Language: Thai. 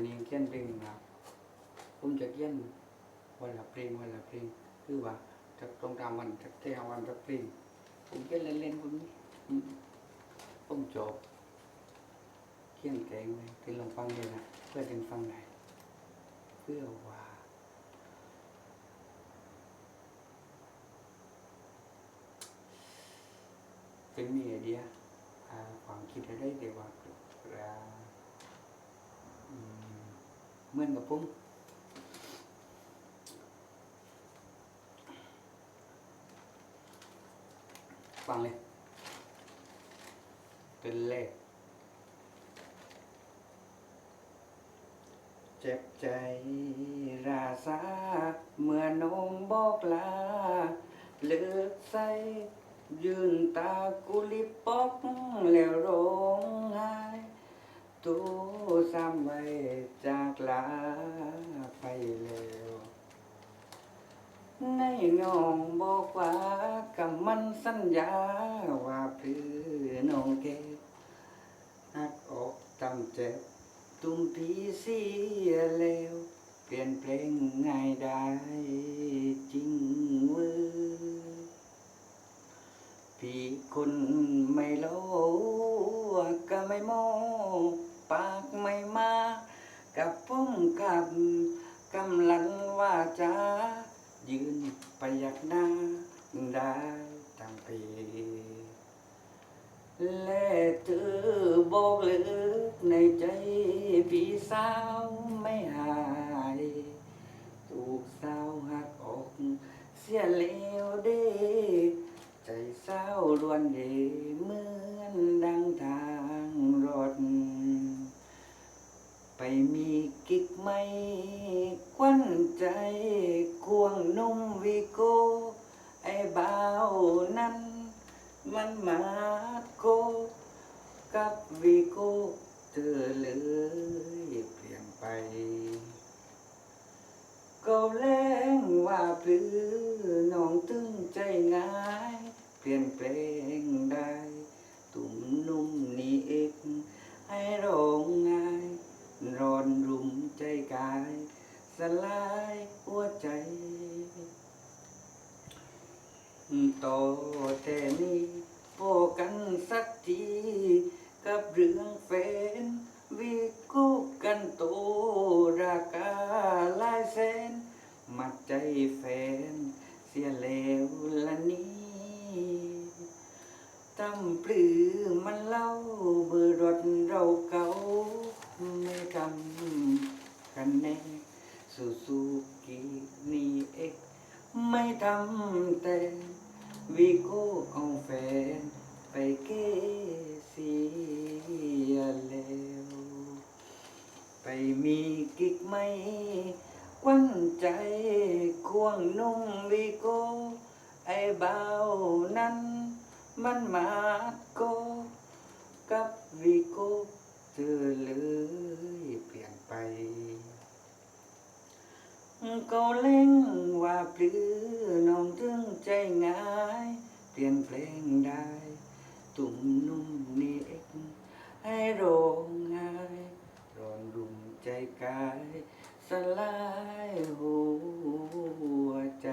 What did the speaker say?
ันนี้เขียนเพลงนะครับผมจะเขียนวันละเพลงวันละเพลงคือว่าจะตรงตามวันจะเที่ยววันละเพลงผมเขียนเล่นๆผมผมผมจบเขียนแกงไว้เป็นลองฟังเลยนะเพื่อเป็นฟังไหนเพื่อว่าเป็นมีไอเดียความคิดอะไรเดียวว่า เหมือนกับผมฟังเลยเป็นเลขเจ็บใจราซาเมื่อนมบอกลาเลือกใสยืนตากุลิปอกแล้วร้องไห้ตูซ้ำไว้จากลาไปแล้ว ในน้องบอกว่ากับมันสัญญาว่าเพื่อน้องเก็บหักอกจำเจ็บตุ้มพีเสียแล้ว เปลี่ยนเพลงง่ายได้จริงเว้ย พี่คนไม่โลก็ไม่โมปากไม่มา กับผมกับกำลังว่าจะยืน ไปยักหน้าได้ตั้งปีและเธอบอกเลิกในใจพี่สาวไม่หาย ถูกสาวหักอกเสียแล้วเด้ใจเศร้ารวนเดเหมือนดังทางรถ ไปมีกิ๊กไม่ควันใจควงนุ่มวีโก้ ไอ้บ่าวนั้น มันมาโกกับวีโก้เธอเลยเปลี่ยนไป ก็แรงว่าพลือน้องตึงใจง่าย เปลี่ยนแปลงได้ ตุ่มนุ่มนี่เอกให้ร้องง่าย ร้อนรุมใจกายสลายหัวใจ ต่อแต่นี้พอกันสักทีกับเรื่องแฟน วิกุกันโตราคาหลายแสนมัดใจแฟน เสียแล้วละนี้ตำปลือมันเล่าเบอร์รถเราเก่าไม่กำกันแน่สุสุกินี่เอก ไม่ทำแต่วิโก้เอาแฟน ไปเกเสียแล้วไปมีกิ๊กไม่ควันใจควงนุ่มวีโก้ ไอ้บ่าวนั้น มันมาโก กับวีโก้เธอเลยเปลี่ยนไป เกาเล่งว่าปลือน้องถึงใจง่าย เปลี่ยนเพลงได้ ตุ่มนุ่มนี่เกให้โรงง่ายร้อนรุมใจกาย สลายหัวใจ